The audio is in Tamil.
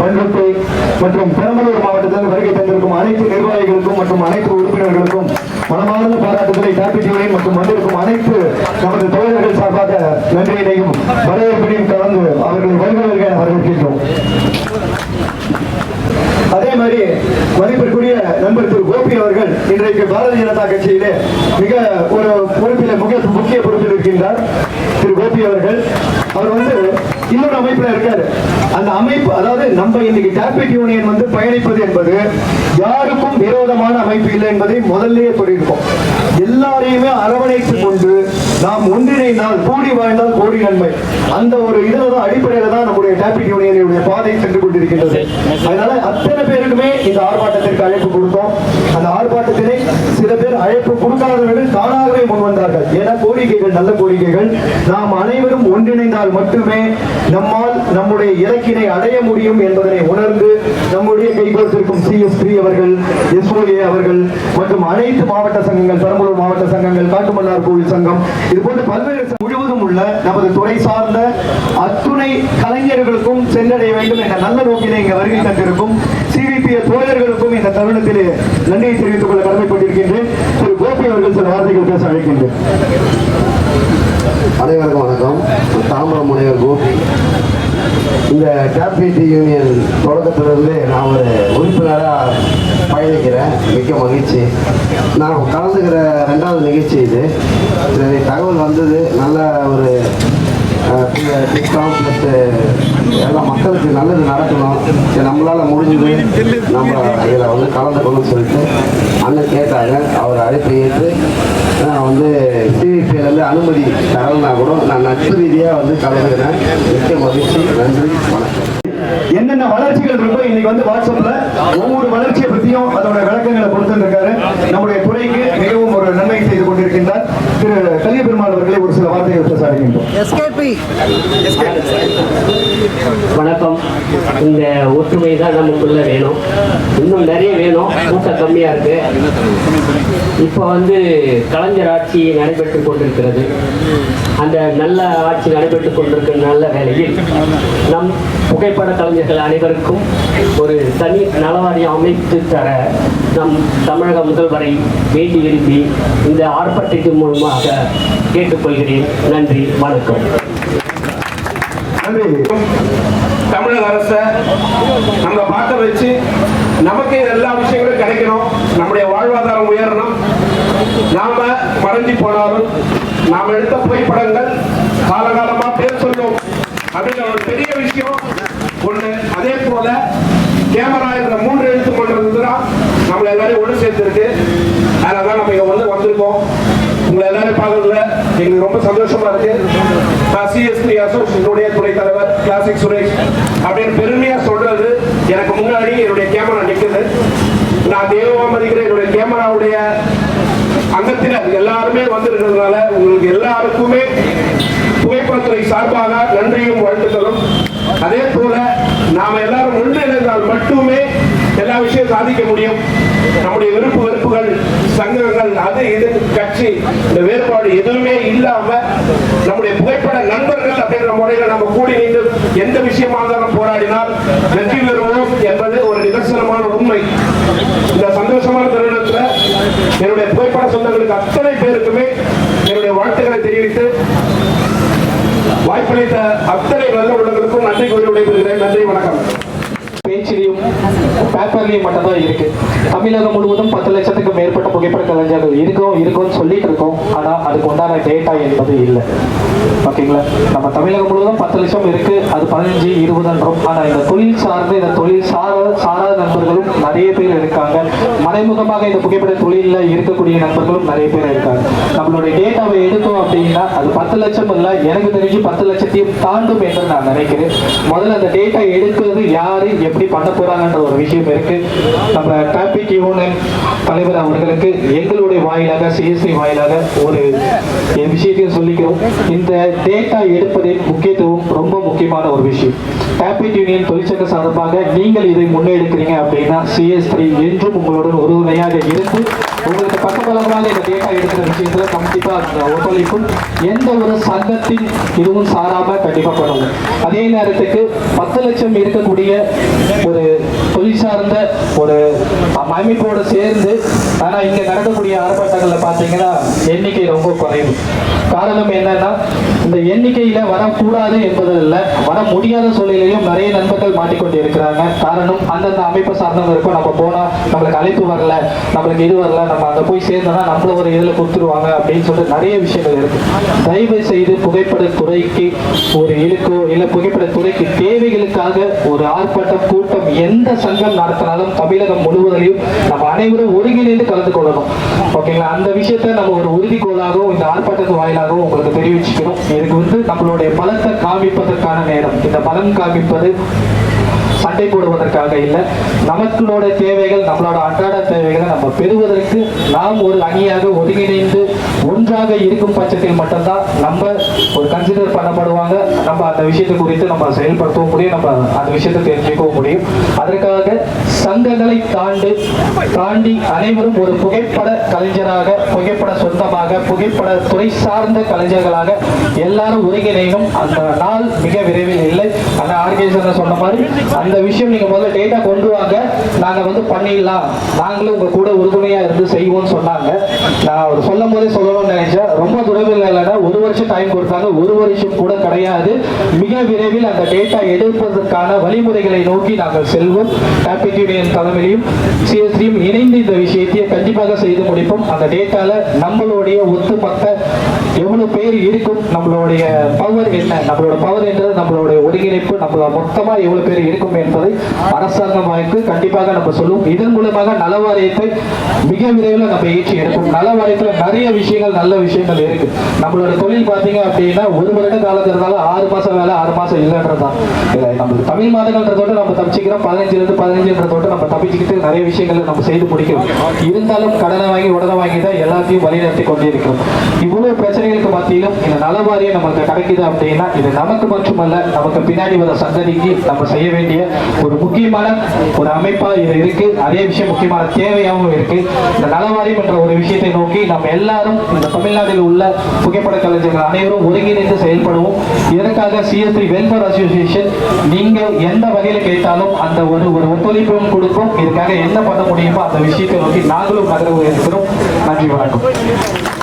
பண்ருட்டி மற்றும் பெரம்பலூர் மாவட்டத்தில் வருகை தந்திருக்கும் அனைத்து நிர்வாகிகளுக்கும் மற்றும் அனைத்து உறுப்பினர்களுக்கும் மனமார்ந்த பாராட்டுகளை டாபி டிவிலையும் மற்றும் வந்திருக்கும் அனைத்து நமது தோழர்கள் சார்பாக நன்றியினையும் வரவேற்பினையும் கலந்து அவர்களை வருகிறவர்கள் என வரவேற்கின்றோம். அதே மாதிரி மதிப்பிற்குரிய நண்பர் திரு கோபி அவர்கள் இன்றைக்கு பாரதிய ஜனதா கட்சியிலே மிக ஒரு பொறுப்பில் மிக முக்கிய பொறுப்பில் இருக்கின்றார். திரு கோபி அவர்கள். அவர் வந்து இன்னொரு அமைப்புல இருக்காரு. அந்த அமைப்பு அதாவது நம்ம இன்னைக்கு டேபிட் யூனியன் வந்து பயணிப்பது என்பது யாருக்கும் விரோதமான அமைப்பு இல்லை என்பதை முதல்லயே சொல்லியிருக்கோம். எல்லாரையுமே அரவணைத்து கொண்டு நாம் ஒன்றிணைந்தால் கூடி வாழ்ந்தால் கோடி நன்மை. அந்த ஒரு இதுல தான் அடிப்படையில தான் நம்முடைய டேபிட் யூனியனுடைய பாதை சென்று கொண்டிருக்கின்றது. அதனால அத்தனை பேருக்குமே இந்த ஆர்ப்பாட்டத்திற்கு அழைப்பு கொடுத்தோம். அந்த ஆர்ப்பாட்டத்தினை சில பேர் அழைப்பு கொடுக்காதவர்கள் தானாகவே நல்ல கோரிக்கைகள். நாம் அனைவரும் ஒன்றிணைந்தால் மட்டுமே நம்மால் நம்முடைய இலக்கினை அடைய முடியும் என்பதனை உணர்ந்து நம்முடைய கைகோர்த்திருக்கும் சி எஸ் த்ரீ அவர்கள் எஸ்ஓஏ அவர்கள் மற்றும் அனைத்து மாவட்ட சங்கங்கள் பெரம்பலூர் மாவட்ட சங்கங்கள் காட்டுமன்னார் கோவில் சங்கம் இது போன்ற பல்வேறு முழுவதும் உள்ள நமது துறை சார்ந்த அத்துணை கலைஞர்களுக்கும் சென்றடைய வேண்டும் என்ற நல்ல நோக்கினை இங்கே வருகை தந்திருக்கும். சிவிபிய தோழர்களுக்கும் இந்த தருணத்திலே நன்றியை தெரிவித்துக் கொள்ள கடமைப்பட்டிருக்கின்றேன். திரு அவர்கள் சில வார்த்தைகள் பேச அழைக்கின்றேன். அனைவருக்கும் வணக்கம். தாம்பரம் முனைவர் கோபி. இந்த கேபினட் யூனியன் தொடக்கத்திலிருந்து நான் ஒரு உறுப்பினராக பயணிக்கிறேன். மிக்க மகிழ்ச்சி. நான் கலந்துக்கிற ரெண்டாவது நிகழ்ச்சி இது. சரி தகவல் வந்தது. நல்ல ஒரு டிஸ்கவுண்ட் ப்ளஸ் எல்லாம் மக்களுக்கு நல்லது நடக்கணும். சரி நம்மளால் முடிஞ்சது நம்ம இதில் வந்து கலந்துக்கணும்னு சொல்லிட்டு அண்ணன் கேட்டாங்க. அவர் அழைப்பை ஏற்று நான் வந்து சிவிபியிலேருந்து அனுமதி தரலனா கூட நான் நட்பு ரீதியாக வந்து கலந்துக்கிறேன். மிக்க மகிழ்ச்சி. நன்றி. வணக்கம். என்னென்ன வளர்ச்சிகள் இருக்கோ இன்னைக்கு வந்து வாட்ஸ்அப்ல ஒவ்வொரு வளர்ச்சியை பற்றியும் அதோட விளக்கங்களை கொடுத்துருக்காரு. நம்முடைய துறைக்கு மிகவும் ஒரு நன்மை செய்து கொண்டிருக்கின்றார். திரு கலிய பெருமாள் அவர்களை ஒரு சில வார்த்தைகள் வணக்கம். இந்த ஒற்றுமை தான் நமக்குள்ள வேணும். இன்னும் நிறைய வேணும். கூட்டம் கம்மியா இருக்கு. இப்போ வந்து கலைஞர் ஆட்சி நடைபெற்றுக் கொண்டிருக்கிறது. அந்த நல்ல ஆட்சி நடைபெற்றுக் கொண்டிருக்கிற நல்ல வேளையில் நம் புகைப்பட கலைஞர்கள் அனைவருக்கும் ஒரு தனி நலவாரியம் அமைத்து தர நம் தமிழக முதல்வரை வேண்டி விரும்பி இந்த ஆர்ப்பாட்டத்தின் மூலமாக கேட்டுக்கொள்கிறேன். நன்றி. வணக்கம் நன்றி. தமிழக அரசை நம்ம பார்க்க வச்சு நமக்கு எல்லா விஷயங்களும் கிடைக்கணும். நம்முடைய வாழ்வாதாரம் உயரணும். நாம மறைஞ்சு போனாலும் நாம் எடுத்த புகைப்படங்கள் காலகாலமா பேர் சொல்லும். அப்படின்ற ஒரு பெரிய விஷயம். ஒண்ணு அதே போல கேமரா என்ற மூன்று எழுத்து கொண்டிருந்தது தான் நம்மள எல்லாரையும் ஒன்று சேர்த்திருக்கு. அதனால தான் நம்ம இங்க வந்து வந்திருக்கோம். உங்களை எல்லாரும் பார்க்கறதுல எங்களுக்கு ரொம்ப சந்தோஷமா இருக்கு. நான் சிஎஸ்பி அசோசியேஷனுடைய துணைத் தலைவர் கிளாசிக் சுரேஷ் அப்படின்னு பெருமையா சொல்றது எனக்கு முன்னாடி என்னுடைய கேமரா நிக்குது. நான் தெய்வமா மதிக்கிற என்னுடைய கேமராவுடைய அங்கத்தினர் எல்லாருமே வந்திருக்கிறதுனால உங்களுக்கு எல்லாருக்குமே புகைப்படத்துறை சார்பாக நன்றியும் வாழ்த்துக்களும். அதே போல நாம எல்லாரும் ஒன்றிணைந்தால் மட்டுமே எல்லா விஷயம் சாதிக்க முடியும். நம்முடைய விருப்பு வெறுப்புகள் சங்கங்கள் அது இது கட்சி இந்த வேறுபாடு எதுவுமே இல்லாம நம்முடைய புகைப்பட நண்பர்கள் அப்படின்ற முறையில நம்ம கூடி நின்று எந்த விஷயமா இருந்தாலும் போராடினால் வெற்றி பெறுவோம் என்பது ஒரு நிதர்சனமான உண்மை. இந்த சந்தோஷமான தருணத்துல என்னுடைய புகைப்பட சொந்தங்களுக்கு அத்தனை பேருக்குமே என்னுடைய வாழ்த்துக்களை தெரிவித்து வாய்ப்பளித்த அத்தனை நல்ல உள்ளங்களுக்கும் நன்றி கூறி விடைபெறுகிறேன். நன்றி வணக்கம். பேப்பர்லையும் மட்டும் தான் இருக்கு. தமிழகம் முழுவதும் பத்து லட்சத்துக்கு மேற்பட்ட புகைப்பட கலைஞர்கள் இருக்கோம் இருக்கும்னு சொல்லிட்டு இருக்கோம். ஆனா அதுக்கு உண்டான டேட்டா என்பது இல்லை. ஓகேங்களா? நம்ம தமிழகம் முழுவதும் பத்து லட்சம் இருக்கு. அது பதினஞ்சு இருபதுன்றோம். ஆனா இந்த தொழில் சார்ந்த இந்த தொழில் சார சாராத நண்பர்களும் நிறைய பேர் இருக்காங்க. மறைமுகமாக இந்த புகைப்பட தொழிலில் இருக்கக்கூடிய நண்பர்களும் நிறைய பேர் இருக்காங்க. நம்மளுடைய டேட்டாவை எடுத்தோம் அப்படின்னா அது பத்து லட்சம் இல்லை எனக்கு தெரிஞ்சு பத்து லட்சத்தையும் தாண்டும் என்று நான் நினைக்கிறேன். முதல்ல அந்த டேட்டா எடுக்கிறது யாரு எப்படி பண்ண போறாங்கன்ற ஒரு விஷயம் இருக்கு. நம்ம டிராபிக் யூனியன் தலைவர் அவர்களுக்கு எங்களுடைய வாயிலாக சிஎஸ்சி வாயிலாக ஒரு விஷயத்தையும் சொல்லிக்கிறோம். இந்த டேட்டா எடுப்பதில் முக்கியத்துவம் ரொம்ப முக்கியமான ஒரு விஷயம். ஹாப்பி யூனியன் தொழிற்சங்க சார்பாக நீங்கள் இதை முன்னெடுக்கிறீங்க அப்படின்னா சிஎஸ் த்ரீ என்றும் உங்களுடன் உறுதுணையாக இருந்து உங்களுக்கு பக்கபலமாக இந்த டேட்டா எடுக்கிற விஷயத்துல கண்டிப்பா அந்த ஒத்துழைப்பும் எந்த ஒரு சங்கத்தின் இதுவும் சாராம கண்டிப்பா பண்ணுங்க அதே நேரத்துக்கு பத்து லட்சம் இருக்கக்கூடிய ஒரு தொழில் சார்ந்த ஒரு அமைப்போடு சேர்ந்து ஆனா இங்க நடக்கக்கூடிய ஆர்ப்பாட்டங்கள்ல பாத்தீங்கன்னா எண்ணிக்கை ரொம்ப குறைவு. காரணம் என்னன்னா இந்த எண்ணிக்கையில வரக்கூடாது என்பதில் வர முடியாத சூழ்நிலையும் நிறைய நண்பர்கள் மாட்டிக்கொண்டு இருக்கிறாங்க காரணம் அந்தந்த அமைப்பு சார்ந்தவங்க இருக்கும் நம்ம போனால் நம்மளுக்கு அழைப்பு வரல நம்மளுக்கு இது வரல நம்ம அங்கே போய் சேர்ந்தோம்னா நம்மள ஒரு இதுல கொடுத்துருவாங்க அப்படின்னு சொல்லிட்டு நிறைய விஷயங்கள் இருக்கு. தயவு செய்து புகைப்பட துறைக்கு ஒரு இழுக்கோ இல்லை புகைப்பட துறைக்கு தேவைகளுக்காக ஒரு ஆர்ப்பாட்டம் கூட்டம் எந்த சங்கம் நடத்தினாலும் தமிழகம் முழுவதையும் நம்ம அனைவரும் ஒருங்கிணைந்து கலந்து கொள்ளணும். ஓகேங்களா? அந்த விஷயத்தை நம்ம ஒரு உறுதிக்கோளாகவும் இந்த ஆர்ப்பாட்டத்து வாயிலாகவும் உங்களுக்கு தெரிவிச்சுக்கணும் இதுக்கு வந்து நம்மளுடைய பலத்தை காமிப்பதற்கான நேரம். இந்த பலம் காமிப்பது சண்டை போடுவதற்காக இல்லை. நமக்களோட தேவைகள் நம்மளோட அன்றாட தேவைகளை நம்ம பெறுவதற்கு நாம் ஒரு அணியாக ஒருங்கிணைந்து ஒன்றாக இருக்கும் பட்சத்தில் மட்டும்தான் நம்ம ஒரு கன்சிடர் பண்ணப்படுவாங்க. நம்ம அந்த விஷயத்தை குறித்து நம்ம செயல்படுத்தவும் முடியும் நம்ம அந்த விஷயத்தை தெரிஞ்சுக்கவும் முடியும். அதற்காக சங்கங்களை தாண்டி தாண்டி அனைவரும் ஒரு புகைப்பட கலைஞராக புகைப்பட சொந்தமாக புகைப்பட துறை சார்ந்த கலைஞர்களாக எல்லாரும் ஒருங்கிணையும் அந்த நாள் மிக விரைவில் இல்லை. அந்த ஆர்கனைசேஷன் சொன்ன மாதிரி அந்த விஷயம் நீங்க முதல்ல டேட்டா கொண்டு வாங்க. நாங்க வந்து பண்ணிடலாம். நாங்களும் உங்க கூட உறுதுணையா இருந்து செய்வோம்னு சொன்னாங்க. நான் அவர் சொல்லும் போதே சொல்லணும்னு நினைச்சேன். ரொம்ப துறவில் இல்லைன்னா ஒரு வருஷம் டைம் கொடுத்தாங்க. ஒரு வருஷம் கூட கிடையாது. மிக விரைவில் அந்த டேட்டா எடுப்பதற்கான வழிமுறைகளை நோக்கி நாங்கள் செல்வோம். கேபிட் யூனியன் தலைமையிலும் சிஎஸ்டியும் இணைந்து இந்த விஷயத்தை கண்டிப்பாக செய்து முடிப்போம். அந்த டேட்டால நம்மளுடைய ஒத்துமொத்த எவ்வளவு பேர் இருக்கும் நம்மளுடைய பவர் என்ன? நம்மளோட பவர் என்றது நம்மளுடைய ஒருங்கிணைப்பு நம்மளோட மொத்தமா எவ்வளவு பேர் இருக்கும் என்பதை அரசாங்கம் வாய்ப்பு கண்டிப்பாக நம்ம சொல்லுவோம் இதன் மூலமாக நலவாரியத்தை மிக விரைவில் நம்ம ஏற்றி எடுப்போம் நலவாரியத்துல நிறைய விஷயங்கள் நல்ல விஷயங்கள் இருக்கு. நம்மளோட தொழில் பாத்தீங்க அப்படின்னா ஒரு வருட காலத்துல இருந்தாலும் ஆறு மாசம் வேலை ஆறு மாசம் இல்லைன்றதான் நம்ம தமிழ் மாதங்கள்ன்றதோட நம்ம தப்பிச்சுக்கிறோம். பதினஞ்சுல இருந்து பதினஞ்சுன்றதோட நம்ம தப்பிச்சுக்கிட்டு நிறைய விஷயங்களை நம்ம செய்து முடிக்கிறோம். இருந்தாலும் கடனை வாங்கி உடனே வாங்கி தான் எல்லாத்தையும் வழிநடத்தி கொண்டிருக்கிறோம். இவ்வளவு பிரச்சனைகளுக்கு மத்தியிலும் இந்த நலவாரியம் நமக்கு கிடைக்குது அப்படின்னா இது நமக்கு மட்டுமல்ல நமக்கு பின்னாடி வர சந்ததிக்கு நம்ம செய்ய வேண்டிய ஒரு முக்கியமான ஒரு அமைப்பா இது இருக்கு. அதே விஷயம் முக்கியமான தேவையாகவும் இருக்கு. இந்த நலவாரியம் என்ற ஒரு விஷயத்தை நோக்கி நம்ம எல்லாரும் இந்த தமிழ்நாட்டில் உள்ள புகைப்பட கலைஞர்கள் அனைவரும் ஒருங்கிணைந்து செயல்படுவோம். இதற்காக சிஎஸ்டி வெல்ஃபேர் அசோசியேஷன் நீங்க எந்த வகையில கேட்டாலும் அந்த ஒரு ஒரு ஒத்துழைப்பும் கொடுப்போம். இதுக்காக என்ன பண்ண முடியுமோ அந்த விஷயத்தை நோக்கி நாங்களும் நகர்வு இருக்கிறோம் நன்றி வணக்கம்.